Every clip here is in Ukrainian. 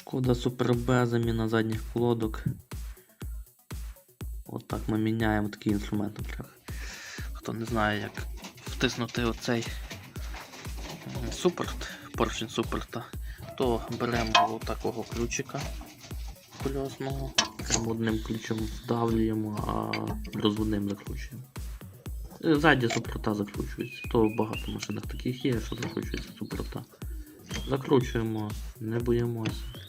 Шкода Б, заміна задніх колодок. От так ми міняємо такий інструмент. Хто не знає, як втиснути оцей супорт, поршень супорта, то беремо такого ключика кольосного, одним ключом здавлюємо, а розводним закручуємо. Е, Ззаді супорта закручується. То багато машинах таких є, що закручується супорта. Закручуємо, не боїмося.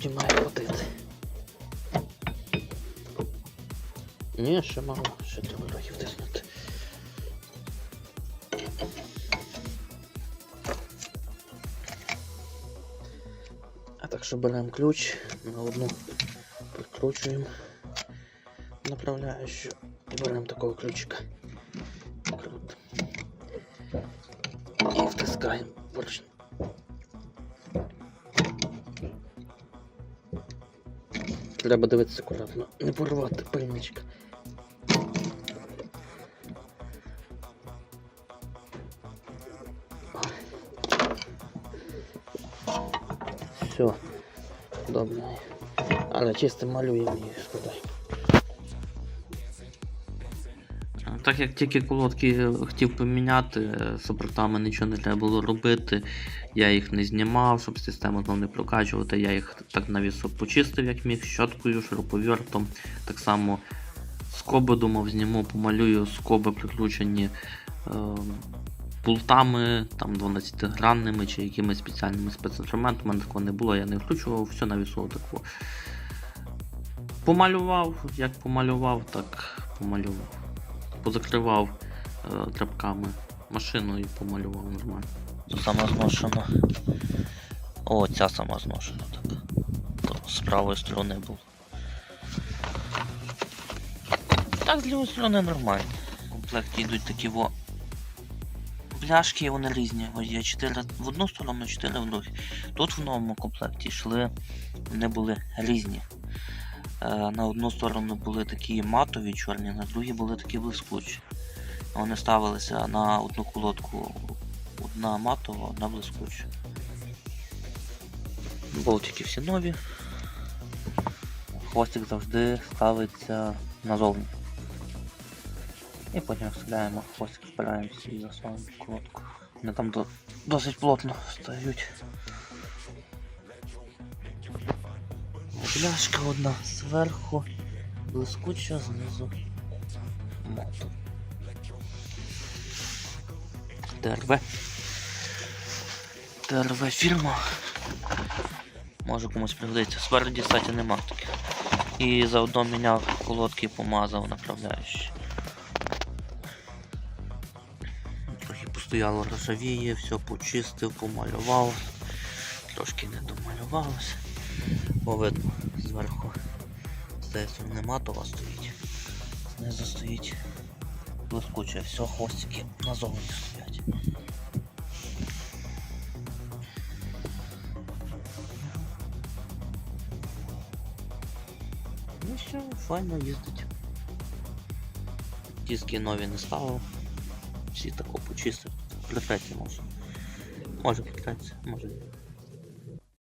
По суті має хватити. Ні, ще мало, ще треба трохи втиснути. А так що беремо ключ на одну прикручуємо направляючу і беремо такого ключика. Крутимо. І втискаємо поршень. Треба дивитися акуратно, не порвати пильничка. Все. Добре. Але чисто малюємо її Так як тільки колодки хотів поміняти, е, супортами нічого не треба було робити. Я їх не знімав, щоб систему знову не прокачувати. Я їх так на почистив, як міг, щоткою, шуруповертом. Так само скоби думав, зніму, помалюю, скоби прикручені е, пултами, там 12-гранними чи якимись спеціальними спецінструментами. Такого не було, я не вкручував, все на вісу таку. Помалював, як помалював, так помалював. Позакривав е, тряпками машину і помалював нормально. Сама зношена. О, ця сама зношена так. З правої сторони був. Так, з лівої сторони нормально. В комплекті йдуть такі во. Пляшки вони різні. Ось є 4 в одну сторону, 4 в другу. Тут в новому комплекті йшли, вони були різні. Е, на одну сторону були такі матові чорні, на другій були такі блискучі. Вони ставилися на одну колодку Одна матова, одна блискуча. Болтики всі нові. Хвостик завжди ставиться назовні. І потім вставляємо хвостик, впираємося і засовуємо колодку. Вони там досить плотно стають. Пляшка одна зверху, блискуча знизу. Матова. ТРВ. ТРВ фірма. Може комусь пригодиться. Спереді, кстати, нема таких. І заодно міняв колодки, помазав направляючи. Трохи постояло ржавіє, все почистив, помалював. Трошки не домалювалося. Бо видно, зверху здається не матова стоїть. Знизу стоїть блискуче, все, хвостики назовні стоять. Ну все, файно їздить. Диски нові не ставив. Всі тако почистив. Прикреться може. Може прикреться, може ні.